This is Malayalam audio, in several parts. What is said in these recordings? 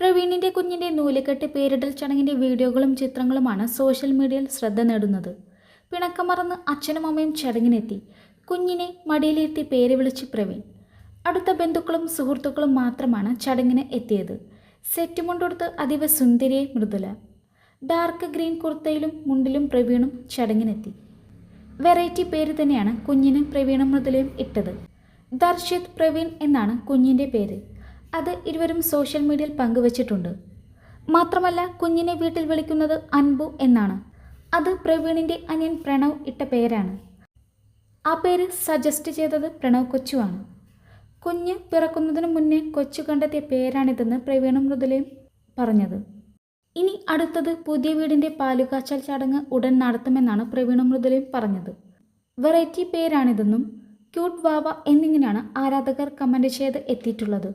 പ്രവീണിന്റെ കുഞ്ഞിന്റെ നൂലുകെട്ട് പേരിടൽ ചടങ്ങിന്റെ വീഡിയോകളും ചിത്രങ്ങളുമാണ് സോഷ്യൽ മീഡിയയിൽ ശ്രദ്ധ നേടുന്നത്. പിണക്കമറന്ന് അച്ഛനും അമ്മയും ചടങ്ങിനെത്തി. കുഞ്ഞിനെ മടിയിലിരുത്തി പേര് വിളിച്ച് പ്രവീൺ. അടുത്ത ബന്ധുക്കളും സുഹൃത്തുക്കളും മാത്രമാണ് ചടങ്ങിന് എത്തിയത്. സെറ്റ് മുണ്ടെടുത്ത് അതീവ സുന്ദരിയെ മൃദുല. ഡാർക്ക് ഗ്രീൻ കുർത്തയിലും മുണ്ടിലും പ്രവീണും ചടങ്ങിനെത്തി. വെറൈറ്റി പേര് തന്നെയാണ് കുഞ്ഞിന് പ്രവീണും മൃദുലയും ഇട്ടത്. ദർശിത് പ്രവീൺ എന്നാണ് കുഞ്ഞിന്റെ പേര്. അത് ഇരുവരും സോഷ്യൽ മീഡിയയിൽ പങ്കുവച്ചിട്ടുണ്ട്. മാത്രമല്ല കുഞ്ഞിനെ വീട്ടിൽ വിളിക്കുന്നത് അൻബു എന്നാണ്. അത് പ്രവീണിന്റെ അനിയൻ പ്രണവ് ഇട്ട പേരാണ്. ആ പേര് സജസ്റ്റ് ചെയ്തത് പ്രണവ് കൊച്ചുവാണ്. കുഞ്ഞ് പിറക്കുന്നതിന് മുന്നേ കൊച്ചു കണ്ടെത്തിയ പേരാണിതെന്ന് പ്രവീണും മൃദുലയും പറഞ്ഞത്. ഇനി അടുത്തത് പുതിയ വീടിന്റെ പാലുകാച്ചൽ ചടങ്ങ് ഉടൻ നടത്തുമെന്നാണ് പ്രവീണും മൃദുലയും പറഞ്ഞത്. വെറൈറ്റി പേരാണിതെന്നും ക്യൂട്ട് വാവ എന്നിങ്ങനെയാണ് ആരാധകർ കമന്റ് ചെയ്ത് എത്തിയിട്ടുള്ളത്.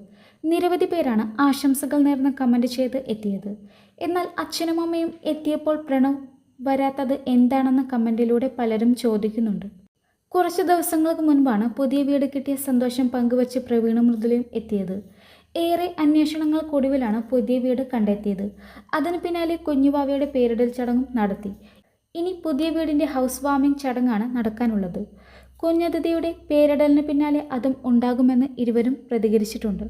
നിരവധി പേരാണ് ആശംസകൾ നേർന്ന് കമന്റ് ചെയ്ത് എത്തിയത്. എന്നാൽ അച്ഛനും അമ്മയും എത്തിയപ്പോൾ പ്രണവ് വരാത്തത് എന്താണെന്ന കമന്റിലൂടെ പലരും ചോദിക്കുന്നുണ്ട്. കുറച്ച് ദിവസങ്ങൾക്ക് മുൻപാണ് പുതിയ വീട് കിട്ടിയ സന്തോഷം പങ്കുവച്ച് പ്രവീണും മൃദുലയും എത്തിയത്. ഏറെ അന്വേഷണങ്ങൾക്കൊടുവിലാണ് പുതിയ വീട് കണ്ടെത്തിയത്. അതിന് പിന്നാലെ കുഞ്ഞുവാവയുടെ പേരിടൽ ചടങ്ങും നടത്തി. ഇനി പുതിയ വീടിന്റെ ഹൗസ് വാമിംഗ് ചടങ്ങാണ് നടക്കാനുള്ളത്. കുഞ്ഞതിഥിയുടെ പേരിടലിന് പിന്നാലെ അതും ഉണ്ടാകുമെന്ന് ഇരുവരും പ്രതികരിച്ചിട്ടുണ്ട്